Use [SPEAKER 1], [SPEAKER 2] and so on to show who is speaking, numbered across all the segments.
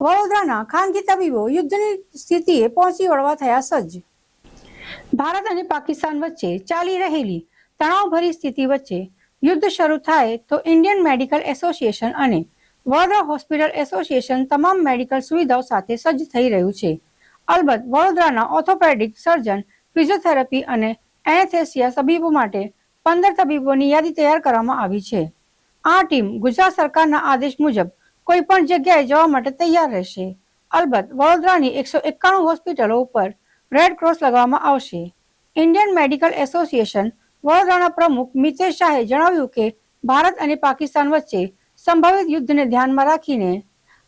[SPEAKER 1] વડોદરાના ખાનગી તબીબો યુદ્ધની સ્થિતિએ પહોંચી વળવા થયા સજ્જ. ભારત અને પાકિસ્તાન વચ્ચે ચાલી રહેલી તણાવભરી સ્થિતિ વચ્ચે યુદ્ધ શરૂ થાય તો ઇન્ડિયન મેડિકલ એસોસિએશન અને વડોદરા હોસ્પિટલ એસોસિએશન તમામ મેડિકલ સુવિધાઓ સાથે સજ્જ થઈ રહ્યું છે. અલબત્ત, વડોદરાના ઓર્થોપેડિક સર્જન, ફિઝિયોથેરાપી અને એનેસ્થેસિયા તબીબો માટે પંદર તબીબોની યાદી તૈયાર કરવામાં આવી છે. આ ટીમ ગુજરાત સરકારના આદેશ મુજબ કોઈ પણ જગ્યાએ જવા માટે તૈયાર રહેશે. અલબત્ત, વડોદરાની એકસો એકાણું હોસ્પિટલો ઉપર રેડ ક્રોસ લગાવવામાં આવશે. ઇન્ડિયન મેડિકલ એસોસિએશન વડોદરાના પ્રમુખ મિતેશ શાહે જણાવ્યું કે, ભારત અને પાકિસ્તાન વચ્ચે સંભવિત યુદ્ધને ધ્યાનમાં રાખીને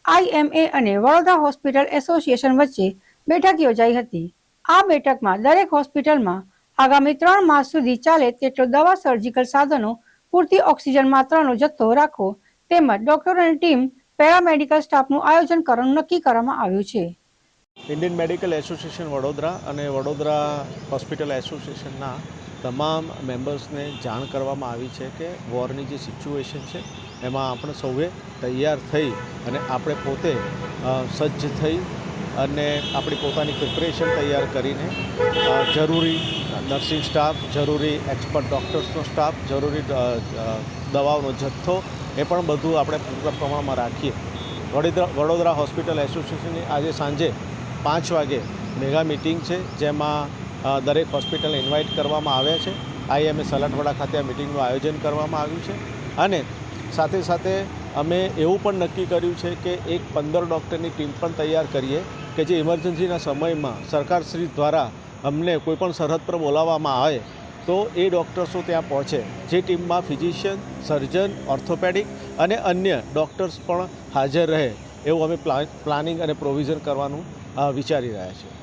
[SPEAKER 1] આઈએમએ અને વડોદરા હોસ્પિટલ એસોસિએશન વચ્ચે બેઠક યોજાઈ હતી. આ બેઠકમાં દરેક હોસ્પિટલમાં આગામી ત્રણ માસ સુધી ચાલે તેટલો દવા સર્જિકલ સાધનો પૂરતી ઓક્સિજન માત્રાનો જથ્થો રાખવો તેમજ ડોક્ટરોની ટીમ પેરામેડિકલ સ્ટાફનું આયોજન કરવાનું નક્કી કરવામાં આવ્યું છે.
[SPEAKER 2] ઇન્ડિયન મેડિકલ એસોસિએશન વડોદરા અને વડોદરા હોસ્પિટલ એસોસિએશનના તમામ મેમ્બર્સને જાણ કરવામાં આવી છે કે વોરની જે સિચ્યુએશન છે, એમાં આપણે સૌએ તૈયાર થઈ અને આપણે પોતે સજ્જ થઈ અને આપણી પોતાની પ્રિપરેશન તૈયાર કરીને જરૂરી નર્સિંગ સ્ટાફ, જરૂરી એક્સપર્ટ ડૉક્ટર્સનો સ્ટાફ, જરૂરી દવાઓનો જથ્થો, એ પણ બધું આપણે પૂરતા પ્રમાણમાં રાખીએ. વડોદરા વડોદરા હોસ્પિટલ એસોસિએશનની આજે સાંજે પાંચ વાગે મેગા મિટિંગ છે, જેમાં દરેક હોસ્પિટલને ઇન્વાઇટ કરવામાં આવ્યા છે. આઈએમએ સલાટવાડા ખાતે આ મિટિંગનું આયોજન કરવામાં આવ્યું છે. અને સાથે સાથે અમે એવું પણ નક્કી કર્યું છે કે એક પંદર ડૉક્ટરની ટીમ પણ તૈયાર કરીએ કે જે ઇમરજન્સીના સમયમાં સરકારશ્રી દ્વારા અમને કોઈપણ સરહદ પર બોલાવવામાં આવે, તો એ ડૉક્ટર્સો ત્યાં પહોંચે. જે ટીમમાં ફિઝિશિયન સર્જન ઓર્થોપેડિક અને અન્ય ડૉક્ટર્સ પણ હાજર રહે, એવું અમે પ્લા પ્લાનિંગ અને પ્રોવિઝન કરવાનું વિચારી રહ્યા છીએ.